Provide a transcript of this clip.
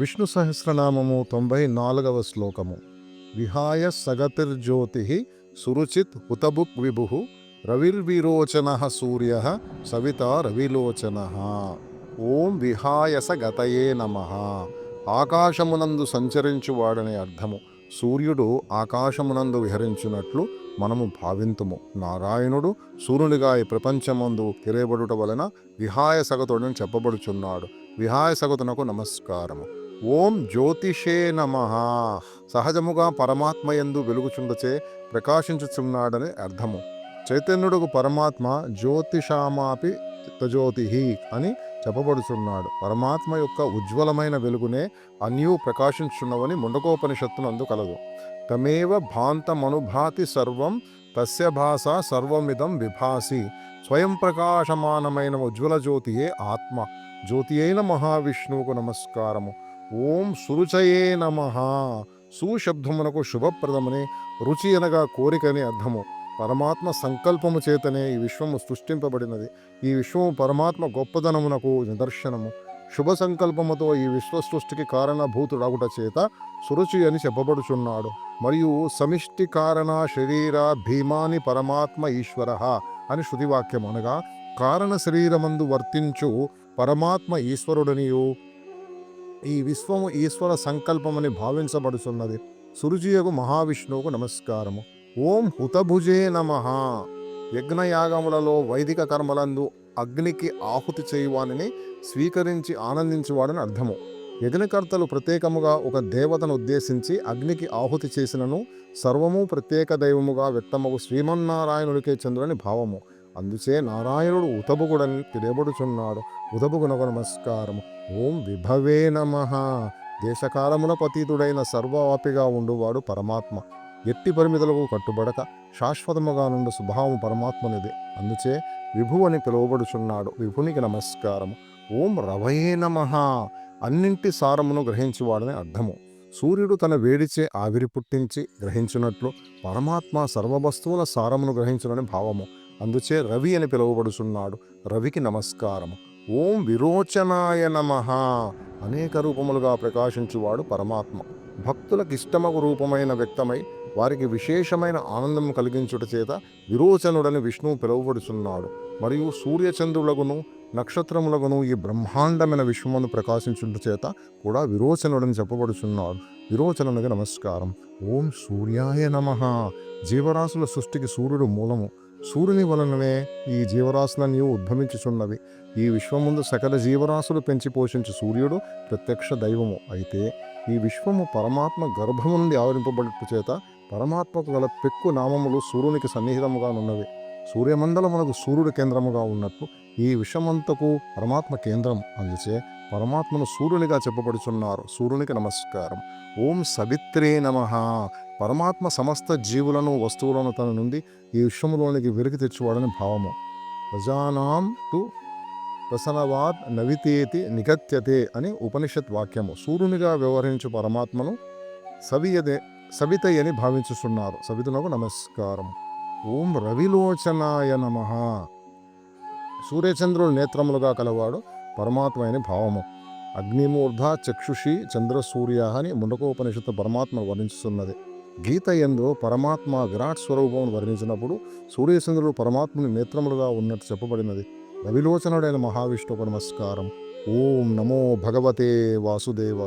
విష్ణు సహస్రనామము తొంభై నాలుగవ శ్లోకము. విహాయ సగతిర్జ్యోతి సురుచిత్ హుతబుక్ విభు రవిర్విరోచన సూర్య సవిత రవిలోచన. ఓం విహాయస గతయే నమ. ఆకాశమునందు సంచరించువాడనే అర్థము. సూర్యుడు ఆకాశమునందు విహరించున్నట్లు మనము భావింతుము. నారాయణుడు సూర్యునిగా ఈ ప్రపంచమందు తిరేబడుట వలన విహాయ సగతుడని చెప్పబడుచున్నాడు. విహాయ సగతునకు నమస్కారము. ఓం జ్యోతిషే నమ. సహజముగా పరమాత్మ ఎందు వెలుగుచుండచే ప్రకాశించుచున్నాడని అర్థము. చైతన్యుడుకు పరమాత్మ జ్యోతిషామాపి చిత్తజ్యోతి అని చెప్పబడుచున్నాడు. పరమాత్మ యొక్క ఉజ్వలమైన వెలుగునే అన్యూ ప్రకాశించున్నవని ముండకోపనిషత్తునందు కలదు. తమేవ భాంతమనుభాతి సర్వం తస్య భాష సర్వమిదం విభాసి. స్వయం ప్రకాశమానమైన ఉజ్వల జ్యోతియే ఆత్మ. జ్యోతి అయిన మహావిష్ణువుకు నమస్కారము. ఓం సురుచయే నమ. సుశబ్దమునకు శుభప్రదమని రుచి అనగా కోరికని అర్థము. పరమాత్మ సంకల్పము చేతనే ఈ విశ్వము సృష్టింపబడినది. ఈ విశ్వము పరమాత్మ గొప్పదనమునకు నిదర్శనము. శుభ సంకల్పముతో ఈ విశ్వ సృష్టికి కారణభూతుడగుట చేత సురుచి అని చెప్పబడుచున్నాడు. మరియు సమిష్టి కారణ శరీర భీమాని పరమాత్మ ఈశ్వర అని శృతివాక్యం అనగా కారణ శరీరమందు వర్తించు పరమాత్మ ఈశ్వరుడనియు. ఈ విశ్వము ఈశ్వర సంకల్పమని భావించబడుచున్నది. సురుచియకు మహావిష్ణువుకు నమస్కారము. ఓం హుతభుజే నమ. యజ్ఞయాగములలో వైదిక కర్మలందు అగ్నికి ఆహుతి చేయువానిని స్వీకరించి ఆనందించువాడని అర్థము. యజ్ఞకర్తలు ప్రత్యేకముగా ఒక దేవతను ఉద్దేశించి అగ్నికి ఆహుతి చేసినను సర్వము ప్రత్యేక దైవముగా వ్యక్తమగు శ్రీమన్నారాయణుడికే చంద్రుని భావము. అందుచే నారాయణుడు ఉతబుగుడని తెలియబడుచున్నాడు ఉతబుగునకు నమస్కారము. ఓం విభవే నమ. దేశకాలముల పతీతుడైన సర్వవాపిగా ఉండువాడు పరమాత్మ. ఎట్టి పరిమితులకు కట్టుబడక శాశ్వతముగా నుండి స్వభావం పరమాత్మనిది. అందుచే విభు అని పిలువబడుచున్నాడు. విభునికి నమస్కారము. ఓం రవయే నమ. అన్నింటి సారమును గ్రహించువాడని అర్థము. సూర్యుడు తన వేడిచే ఆవిరి పుట్టించి గ్రహించినట్లు పరమాత్మ సర్వవస్తువుల సారమును గ్రహించునని భావము. అందుచే రవి అని పిలువబడుచున్నాడు. రవికి నమస్కారము. ఓం విరోచనాయ నమ అనేక రూపములుగా ప్రకాశించువాడు పరమాత్మ. భక్తులకు ఇష్టమగు రూపమైన వ్యక్తమై వారికి విశేషమైన ఆనందం కలిగించుట చేత విరోచనుడని విష్ణువు పిలువబడుచున్నాడు. మరియు సూర్యచంద్రులగును నక్షత్రములగును ఈ బ్రహ్మాండమైన విశ్వమును ప్రకాశించుట చేత కూడా విరోచనుడని చెప్పబడుచున్నాడు. విరోచనునికి నమస్కారం. ఓం సూర్యాయ నమ. జీవరాశుల సృష్టికి సూర్యుడు మూలము. సూర్యుని వలననే ఈ జీవరాశులన్నీ ఉద్భవించుచున్నవి. ఈ విశ్వముందు సకల జీవరాశులు పెంచి పోషించు సూర్యుడు ప్రత్యక్ష దైవము. అయితే ఈ విశ్వము పరమాత్మ గర్భము నుండి ఆవరింపబడుట చేత పరమాత్మకు గల పెక్కు నామములు సూర్యునికి సన్నిహితముగా ఉన్నవి సూర్యమండలమునకు సూర్యుడు కేంద్రముగా ఉన్నట్టు ఈ విశ్వమంతకు పరమాత్మ కేంద్రం. అందుచే పరమాత్మను సూర్యునిగా చెప్పబడుచున్నారు. సూర్యునికి నమస్కారం. ఓం సవిత్రే నమ. పరమాత్మ సమస్త జీవులను వస్తువులను తన నుండి ఈ విశ్వములోనికి వెలికి తెచ్చువాడని భావము. ప్రజానాం టు ప్రసనవాద్ నవితేతి నిగత్యతే అని ఉపనిషత్ వాక్యము. సూర్యునిగా వ్యవహరించు పరమాత్మను సవియదే సవితయ్యని భావించుచున్నారు. సవితునకు నమస్కారం ఓం రవిలోచనాయ నమ. సూర్యచంద్రుడు నేత్రములుగా కలవాడు పరమాత్మ అని భావము. అగ్నిమూర్ధ చక్షుషి చంద్రసూర్య అని ముండకోపనిషత్తు పరమాత్మ వర్ణించుతున్నది గీత ఎందు పరమాత్మ విరాట్ స్వరూపమును వర్ణించినప్పుడు సూర్యచంద్రుడు పరమాత్మని నేత్రములుగా ఉన్నట్టు చెప్పబడినది. రవిలోచనుడైన మహావిష్ణువుకు నమస్కారం ఓం నమో భగవతే వాసుదేవ.